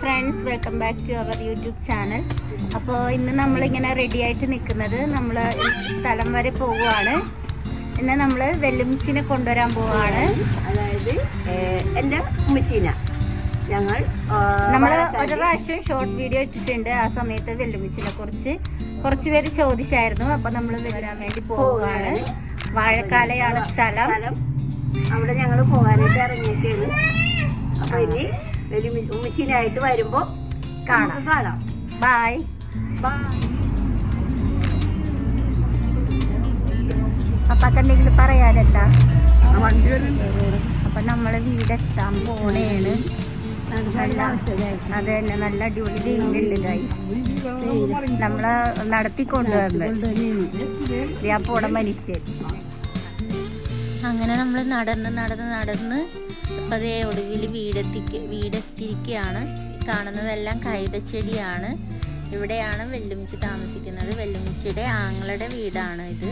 Friends welcome back to our YouTube channel അപ്പോൾ ഇന്ന് നമ്മളിങ്ങനെ റെഡി ആയിട്ട് നിൽക്കുന്നത് നമ്മൾ സ്ഥലം വരെ പോവുകയാണ്. ഇന്ന് നമ്മൾ വെല്ലുമിച്ചിനെ കൊണ്ടുവരാൻ പോവുകയാണ്. അതായത് എന്റെ ഉമ്മച്ചീന. ഞങ്ങൾ നമ്മൾ ഒരു പ്രാവശ്യം ഷോർട്ട് വീഡിയോ ഇട്ടിട്ടുണ്ട് ആ സമയത്ത് വെല്ലുമിച്ചിനെ കുറിച്ച്. കുറച്ച് പേര് ചോദിച്ചായിരുന്നു അപ്പം നമ്മൾ വരാൻ വേണ്ടി പോവുകയാണ്. വാഴക്കാലയാണ് സ്ഥലം. സ്ഥലം. അവിടെ ഞങ്ങൾ പോകാനായിട്ട് ഇറങ്ങിയിട്ടുണ്ട് അപ്പോൾ ഇനി വലിയ ഉമ്മച്ചീനായിട്ട് വരുമ്പോ കാണാം. കാണാം ബായ് Bye. പപ്പാക്ക് എന്തെങ്കിലും പറയാനെന്താ. അപ്പൊ നമ്മൾ വീടെത്താൻ പോണേണ് നല്ല. അത് തന്നെ നല്ല അടിപൊളി വെയിലുണ്ട് ഗൈസ് നമ്മളെ നടത്തിക്കൊണ്ടുവന്ന് ഞാൻ പോണ മനുഷ്യൻ അങ്ങനെ നമ്മൾ നടന്ന് നടന്ന് നടന്ന് അപ്പം അതേ ഒടുവിൽ വീടെത്തിക്ക് വീടെത്തിയിരിക്കുകയാണ് കാണുന്നതെല്ലാം കൈതച്ചെടിയാണ്. ഇവിടെയാണ് വെല്ലുമിച്ചി താമസിക്കുന്നത്. വെല്ലുമിച്ചിയുടെ ആങ്ങളുടെ വീടാണ് ഇത്.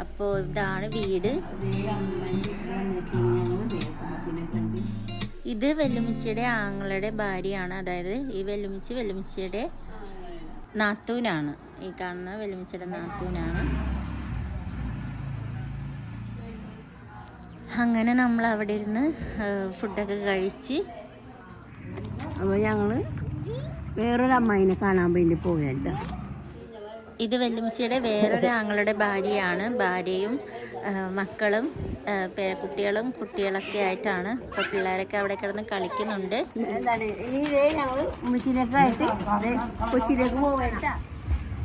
അപ്പോൾ ഇതാണ് വീട്. ഇത് വെല്ലുമിച്ചിയുടെ ആങ്ങളുടെ ഭാര്യയാണ്. അതായത് ഈ വെല്ലുമിച്ചി വെല്ലുമിച്ചിയുടെ നാത്തൂനാണ്. ഈ കാണുന്ന വെല്ലുമിച്ചിയുടെ നാത്തൂനാണ്. അങ്ങനെ നമ്മൾ അവിടെ ഇരുന്ന് ഫുഡൊക്കെ കഴിച്ച്. അപ്പോൾ ഞങ്ങൾ വേറൊരു അമ്മായിനെ കാണാൻ വേണ്ടി പോകേണ്ട ഇത് വെല്ലുമിസിയുടെ വേറൊരു ആങ്ങളുടെ ഭാര്യയാണ്. ഭാര്യയും മക്കളും കുട്ടികളും പേരക്കുട്ടികളും കുട്ടികളൊക്കെ ആയിട്ടാണ് ഇപ്പൊ പിള്ളേരൊക്കെ അവിടെ കിടന്ന് കളിക്കുന്നുണ്ട്. കൊച്ചിയിലേക്ക് പോവേണ്ട.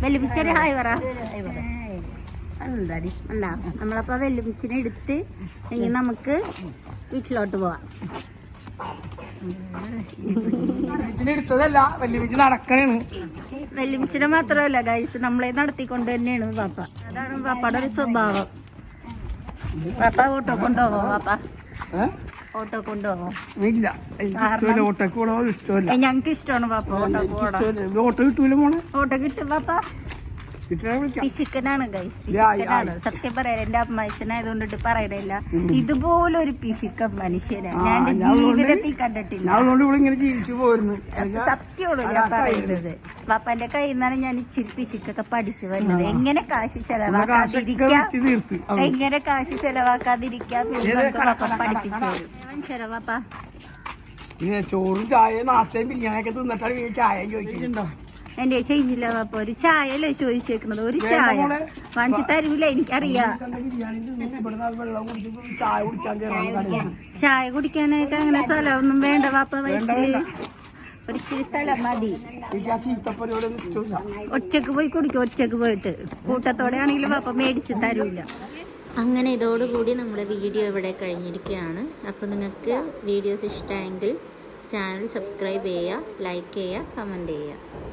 വെല്ലുമിച്ചൊരു ഹായ് പറ. എന്താടി? ഉണ്ടാ നമ്മളപ്പോ വെല്ലുമിച്ചിനെ എടുത്ത് ഇനി നമുക്ക് വീട്ടിലോട്ട് പോവാം. എടുത്തതല്ല. വലിയ വെച്ച് നടക്കണേണ്. വെല്ലുമിച്ചിനെ മാത്രല്ല ഗൈസ് നമ്മളെ നടത്തിക്കൊണ്ട് തന്നെയാണ് പാപ്പ. അതാണ് പാപ്പയുടെ ഒരു സ്വഭാവം. പാപ്പ ഓട്ടോ കൊണ്ടുപോവോ പാപ്പ? ഓട്ടോ കൊണ്ടുപോവോ? ഇല്ല. ഓട്ടോക്ക് പോണോ ഇഷ്ടമല്ല. ഞങ്ങൾക്ക് ഇഷ്ടമാണ് പാപ്പ ഓട്ടോ ഓട്ടോ കിട്ടൂല മോളെ? ഓട്ടോ കിട്ടും പാപ്പ. പിശുക്കനാണ് ഗൈസ് പിശുക്കനാണ്. സത്യം പറയാൻ എന്റെ അമ്മച്ചനായതുകൊണ്ടിട്ട് പറയണില്ല. ഇതുപോലെ ഒരു പിശുക്കൻ മനുഷ്യനാണ് ഞാൻ എന്റെ ജീവിതത്തിൽ കണ്ടിട്ടില്ല. സത്യമുള്ളൂ ഞാൻ പറയുന്നത്. പാപ്പന്റെ കയ്യിൽ നിന്നാണ് ഞാൻ ഇച്ചിരി പിശുക്കൊക്കെ പഠിച്ചു വരുന്നത്. എങ്ങനെ കാശ് ചെലവാക്കാതിരിക്കാം? എങ്ങനെ കാശ് ചെലവാക്കാതിരിക്കാം പാപ്പ പഠിപ്പിച്ചു ശരി പാപ്പ ചോറും ചായ നാസ്തയും ബിരിയാണിയൊക്കെ തിന്നിട്ടാണ് ചായ ചോദിക്കുന്നുണ്ടോ എന്റെ ചെയ്യില്ല പാപ്പ ഒരു ചായ അല്ലേ ചോദിച്ചേക്കുന്നത്? ഒരു ചായ. വാങ്ങിച്ചു തരൂല എനിക്കറിയാം. ചായ കുടിക്കാൻ കയറാൻ ചായ കുടിക്കാനായിട്ട് അങ്ങനെ സ്ഥലമൊന്നും വേണ്ട വാപ്പ വയറ്റിൽ ഒരു ഇച്ചിരി സ്ഥലം മതി. ഒറ്റയ്ക്ക് പോയി കുടിക്കും ഒറ്റയ്ക്ക് പോയിട്ട്. കൂട്ടത്തോടെ ആണെങ്കിലും വാപ്പ മേടിച്ച് തരൂല. അങ്ങനെ ഇതോടുകൂടി നമ്മുടെ വീഡിയോ ഇവിടെ കഴിഞ്ഞിരിക്കുകയാണ്. അപ്പോൾ നിങ്ങൾക്ക് വീഡിയോസ് ഇഷ്ടമെങ്കിൽ ചാനൽ സബ്സ്ക്രൈബ് ചെയ്യുക ലൈക്ക് ചെയ്യുക കമന്റ് ചെയ്യുക.